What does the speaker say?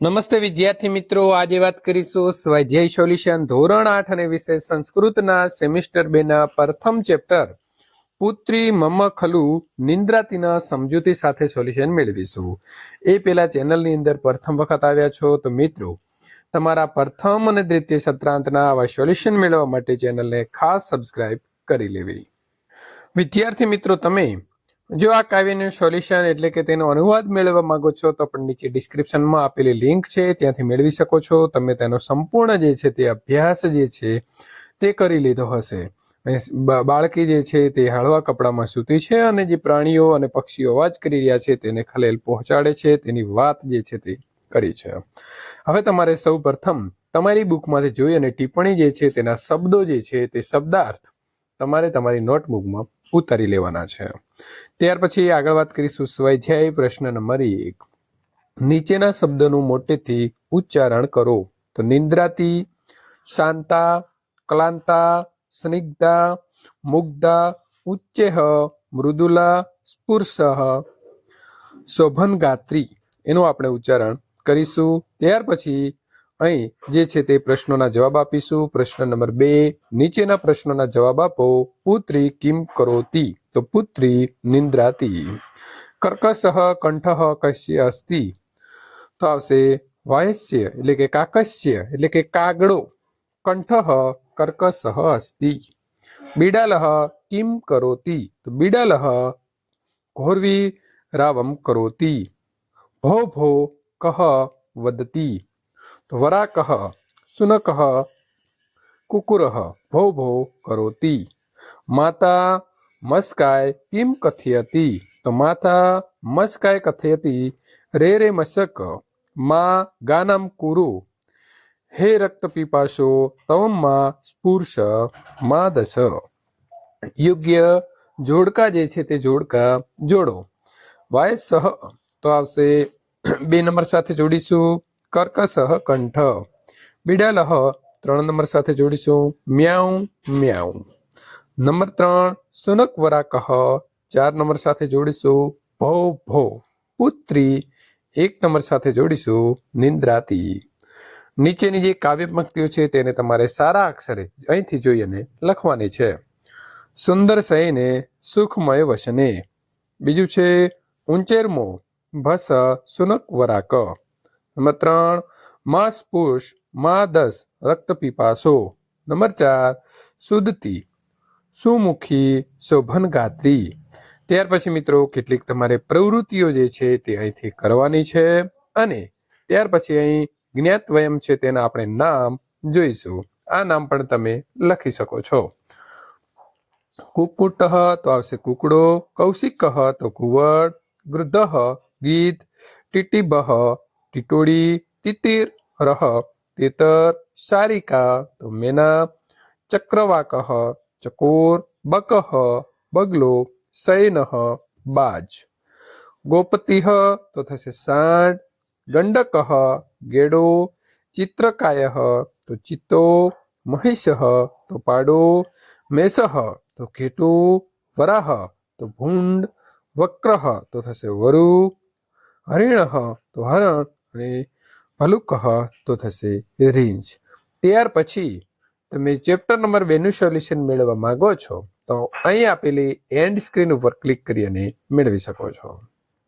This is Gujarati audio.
નમસ્તે વિદ્યાર્થી મિત્રો, આજે વાત કરીશું સ્વાધ્યાય સોલ્યુશન ધોરણ આઠ અને વિશે સંસ્કૃતના સેમિસ્ટર બે ના પ્રથમ ચેપ્ટર. પુત્રી મમ ખલુ નિંદ્રાતીના સમજૂતી સાથે સોલ્યુશન મેળવીશું. એ પેલા ચેનલની અંદર પ્રથમ વખત આવ્યા છો તો મિત્રો, તમારા પ્રથમ અને દ્વિતીય સત્રાંતના આવા સોલ્યુશન મેળવવા માટે ચેનલને ખાસ સબસ્ક્રાઇબ કરી લેવી. વિદ્યાર્થી મિત્રો, તમે જો આ કાવ્યનું સોલ્યુશન એટલે કે તેનો અનુવાદ મેળવવા માંગો છો, તો પણ નીચે ડિસ્ક્રિપ્શનમાં આપેલી લિંક છે, ત્યાંથી મેળવી શકો છો. તમે તેનો સંપૂર્ણ જે છે તે અભ્યાસ જે છે તે કરી લીધો હશે. બાળકી જે છે તે હળવા કપડામાં સૂતી છે અને જે પ્રાણીઓ અને પક્ષીઓ અવાજ કરી રહ્યા છે તેને ખલેલ પહોંચાડે છે. તેની વાત જે છે તે કરી છે. હવે તમારે સૌ પ્રથમ તમારી બુકમાંથી જોઈ અને ટિપ્પણી જે છે તેના શબ્દો જે છે તે શબ્દાર્થ તમારે તમારી નોટબુકમાં ઉતારી લેવાના છે. ત્યાર પછી આગળ વાત કરીશું સ્વાધ્યાય પ્રશ્ન નંબર એક. નીચેના શબ્દનું મોટેથી ઉચ્ચારણ કરો. તો નિંદ્રાતી, શાંતા, ક્લાંતા, સ્નિગ્ધા, મુગ્ધા, ઉચ્ચેહ, મૃદુલા, સ્પુર્શ, શોભનગાત્રી. એનું આપણે ઉચ્ચારણ કરીશું. ત્યાર પછી અહીં જે છે તે પ્રશ્નોના જવાબ આપીશું. પ્રશ્ન નંબર બે, નીચેના પ્રશ્નોના જવાબ આપો. પુત્રી કિમ કરોતી. તો પુત્રી નિંદ્રાતી કર્કશ કંઠ કશ્ય અસ્તિ તો આવશે વાયસ્ય એટલે કે કાકસ્ય એટલે કે કાગડો કંઠ કર્કશ અસ્તિ બિડાલ કિમ કરોતી તો બિડાલ ઘોરવી રાવમ કરોતી ભો ભો કહ વદતી તો વરાકઃ શુનકઃ કુકુરઃ ભો ભો કરોતિ માતા મસ્કાય કિમ કથયતી? તો માતા મસ્કાય કથયતી, રે રે મશક મા ગાનમ કુરુ. હે રક્ત પીપાશો તવમાં સ્પુર્શ, મા દશ યોગ્ય જોડકા જે છે તે જોડકા જોડો. વાય સહ, તો આવશે બે નંબર સાથે જોડીશું. કર્કશ કંઠ. બિડાલહ ત્રણ નંબર સાથે જોડીશું. મ્યાઉ મ્યાઉ. નંબર ત્રણ, સુનક વરાકહ ચાર નંબર સાથે જોડીશું. ભો ભો પુત્રી, એક નંબર સાથે જોડીશું. નિંદ્રાતી. નીચેની જે કાવ્ય પંક્તિઓ છે તેને તમારે સારા અક્ષરે અહીંથી જોઈ અને લખવાની છે. સુંદર સહીને સુખમય વસને બીજું છે ઉંચેરમો ભસ, સુનક વરાક નંબર ત્રણ, માસ પુરુષ, મા દસ, રક્ત પીપાસો. નંબર ચાર શુદ્ધતી સુમુખી શોભન ગાત્રી. ત્યાર પછી મિત્રો કેટલીક તમારે પ્રવૃત્તિઓ જે છે તે અહીંથી કરવાની છે અને ત્યાર પછી અહીં જ્ઞાત વયમ છે તેના આપણે નામ જોઈશું. આ નામ પણ તમે લખી શકો છો. કુકુટ તો આવશે કુકડો, કૌશિક તો કુવડ ગૃદહ ગીત ટીટીબહ ટીટોડી તિતિર, રહ, તેતર, સારિકા તો મેના, ચક્રવાકઃ ચકોર બકહ બગલો સૈનહ બાજ ગોપતિહ તો થશે સાંડ ગંડકઃ ગેડો ચિત્રકાય તો ચિત્તો મહિષ તો પાડો મેષ તો ઘેટું વરાહ તો ભૂંડ વક્રહ તો થશે વરુ હરિણ તો હરણ અને ભલુકહ તો થશે રીંછ ત્યાર પછી તમે ચેપ્ટર નંબર બેનું સોલ્યુશન મેળવવા માંગો છો, તો અહીં આપેલી એન્ડ સ્ક્રીન ઉપર ક્લિક કરી અને મેળવી શકો છો.